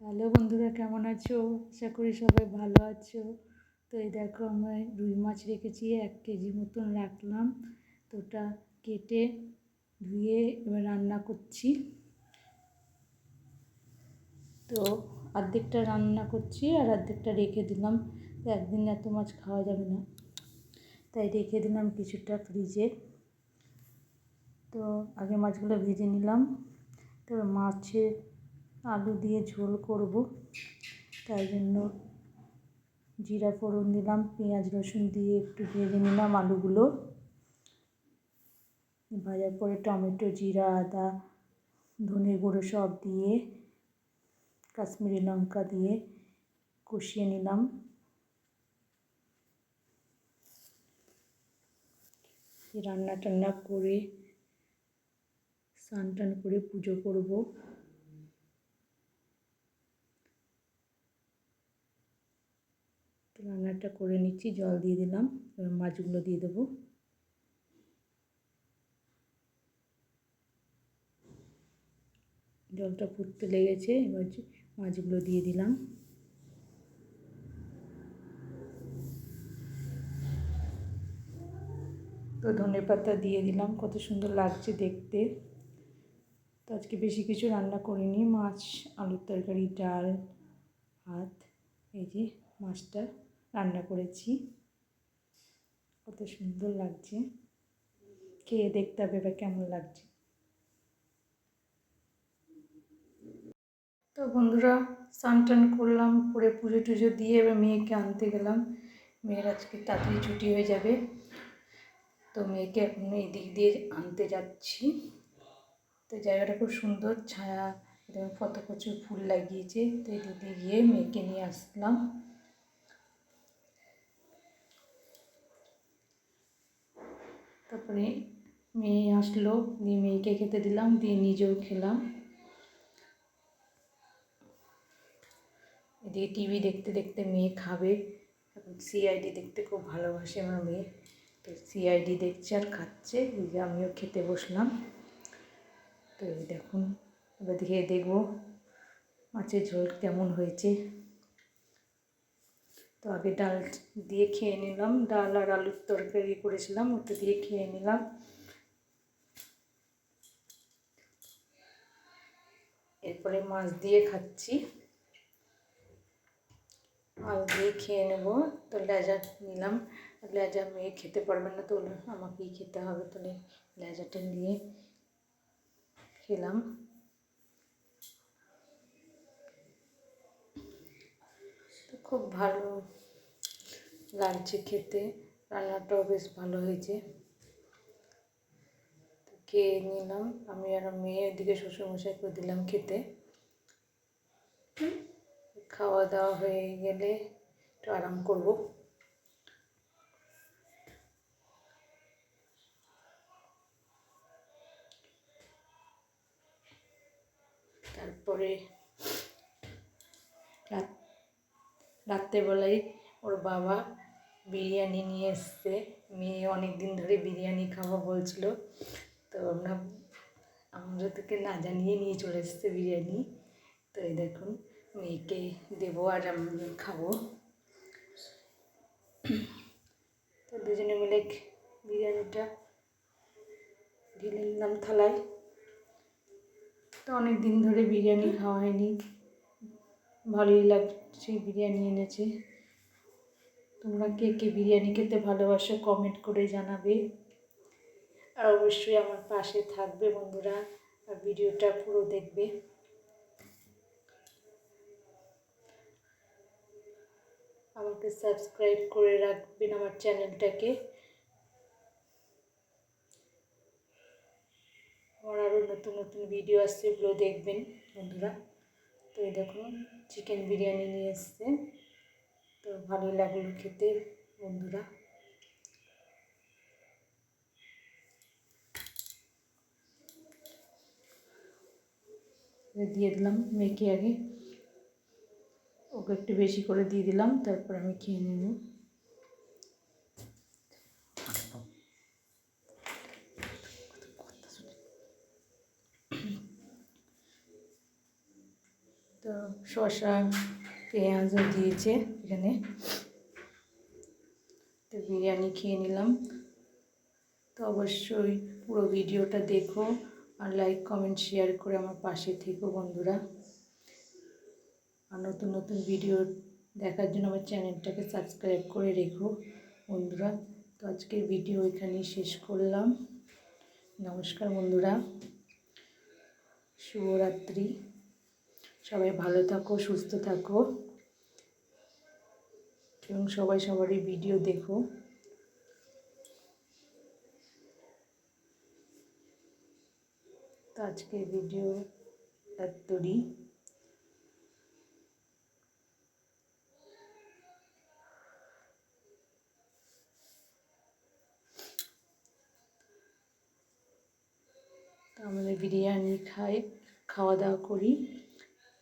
Hello বন্ধুরা, কেমন আছো? আশা করি সবাই ভালো আছো। তো এই দেখো আমরা রুই মাছ রেখেছি, এক কেজি মতন রাখলাম। তো ওটা কেটে ধুয়ে এবার রান্না করছি। তো অর্ধেকটা রান্না করছি আর অর্ধেকটা রেখে দিলাম। তো একদিন এত মাছ খাওয়া যাবে না। তাই রেখে দিলাম কিছুটা ফ্রিজে। তো আগে মাছগুলো ভেজে নিলাম। তো মাছের আলু দিয়ে ঝোল করব। তাই জন্য জিরা ফোড়ন দিলাম, পেঁয়াজ রসুন দিয়ে একটু ভেজে নিলাম আলুগুলো। ভাজার পরে টমেটো, জিরা, আদা, ধনে গুঁড়ো সব দিয়ে, কাশ্মীরি লঙ্কা দিয়ে কষিয়ে নিলাম। রান্না টান্না করে, স্নান টান করে পুজো করব তো রান্নাটা করে নিচ্ছি, জল দিয়ে দিলাম, এবার মাছগুলো দিয়ে দেবো। জলটা ফুটতে লেগেছে, এবার মাছগুলো দিয়ে দিলাম। তো ধনে পাতা দিয়ে দিলাম, কত সুন্দর লাগছে দেখতে। তো আজকে বেশি কিছু রান্না করিনি, মাছ, আলুর তরকারি, ডাল, ভাত, এই যে মাছটা। রান্না করেছি। কত সুন্দর লাগছে। খেয়ে দেখতে হবে এবার কেমন লাগছে। তো বন্ধুরা, স্নান করলাম, করে পুজো টুজো দিয়ে এবার মেয়েকে আনতে গেলাম। মেয়ের আজকে তাড়াতাড়ি ছুটি হয়ে যাবে। তো মেয়েকে এখন এই দিক দিয়ে আনতে যাচ্ছি। তো জায়গাটা খুব সুন্দর, ছায়া কত প্রচুর ফুল লাগিয়েছে। তো এই দিক দিয়ে গিয়ে মেয়েকে নিয়ে আসলাম। তারপরে মেয়ে আসলো, দিয়ে মেয়েকে খেতে দিলাম, দিয়ে নিজেও খেলাম। এদিকে টিভি দেখতে দেখতে মেয়ে খাবে। এখন সিআইডি দেখতে খুব ভালোবাসে আমার মেয়ে। তো সিআইডি দেখছে আর খাচ্ছে, এই আমিও খেতে বসলাম। তো এই দেখুন, এবার দেখে দেখব মাছের ঝোল কেমন হয়েছে। তো আগে ডাল দিয়ে খেয়ে নিলাম। ডাল আর আলুর তরকারি করেছিলাম, ওটা দিয়ে খেয়ে নিলাম। এরপরে মাছ দিয়ে খাচ্ছি। আলু দিয়ে খেয়ে নেব। তো লেজা নিলাম। লেজা মেয়ে খেতে পারবে না, তো আমাকেই খেতে হবে। তাহলে লেজাটা নিয়ে খেলাম। খুব ভালো লাগছে খেতে। রান্নাটাও বেশ ভালো হয়েছে। খেয়ে নিলাম। আমি আর মেয়ে এদিকে শ্বশুরমশাই করে দিলাম খেতে। খাওয়া দাওয়া হয়ে গেলে একটু আরাম করব। তারপরে রাত্রেবেলায় ওর বাবা বিরিয়ানি নিয়ে এসছে। মেয়ে অনেক দিন ধরে বিরিয়ানি খাওয়া বলছিল। তো আমরা আমরা তোকে না জানিয়ে নিয়ে চলে এসছে বিরিয়ানি। তো এই দেখুন, মেয়েকে দেবো আর আমি খাব। তো দুজনে মিলে বিরিয়ানিটা ঢেলে নিলাম থালায়। তো অনেক দিন ধরে বিরিয়ানি খাওয়া হয়নি। ভালোই লাগছে বিরিয়ানি এনেছে। তোমরা কে কে বিরিয়ানি খেতে ভালোবাসো কমেন্ট করে জানাবে। আর অবশ্যই আমার পাশে থাকবে বন্ধুরা, আর ভিডিওটা পুরো দেখবে। আমাকে সাবস্ক্রাইব করে রাখবেন আমার চ্যানেলটাকে আমার আরও নতুন নতুন ভিডিও আসছে, এগুলো দেখবেন বন্ধুরা। তো দেখুন চিকেন বিরিয়ানি নিয়ে এসছে। তো ভালো লাগল খেতে, বন্ধুরা। দিয়ে দিলাম মেখে আগে। ওকে একটু বেশি করে দিয়ে দিলাম, তারপর আমি খেয়ে নেব তো শসা, পেঁয়াজও দিয়েছে এখানে। তো বিরিয়ানি খেয়ে নিলাম। তো অবশ্যই পুরো ভিডিওটা দেখো আর লাইক কমেন্ট শেয়ার করে আমার পাশে থেকো বন্ধুরা। আর নতুন নতুন ভিডিও দেখার জন্য আমার চ্যানেলটাকে সাবস্ক্রাইব করে রেখো বন্ধুরা। তো আজকের ভিডিও এখানেই শেষ করলাম। নমস্কার বন্ধুরা। শুভরাত্রি। সবাই ভালো থাকো, সুস্থ থাকো। এবং সবাই সবারই ভিডিও দেখো। তো আজকের ভিডিও এতই। আমাদের বিরিয়ানি খাই, খাওয়া দাওয়া করি।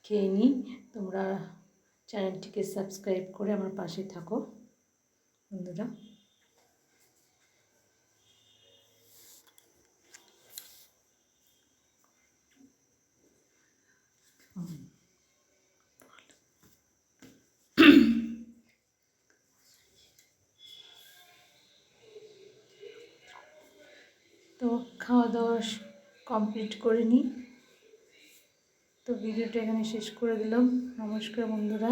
খেয়ে নিই। তোমরা চ্যানেলটিকে সাবস্ক্রাইব করে আমার পাশে থাকো। বন্ধুরা। তো খাওয়া দাওয়া কমপ্লিট করে নিই। তো ভিডিওটা এখানে শেষ করে দিলাম। নমস্কার বন্ধুরা।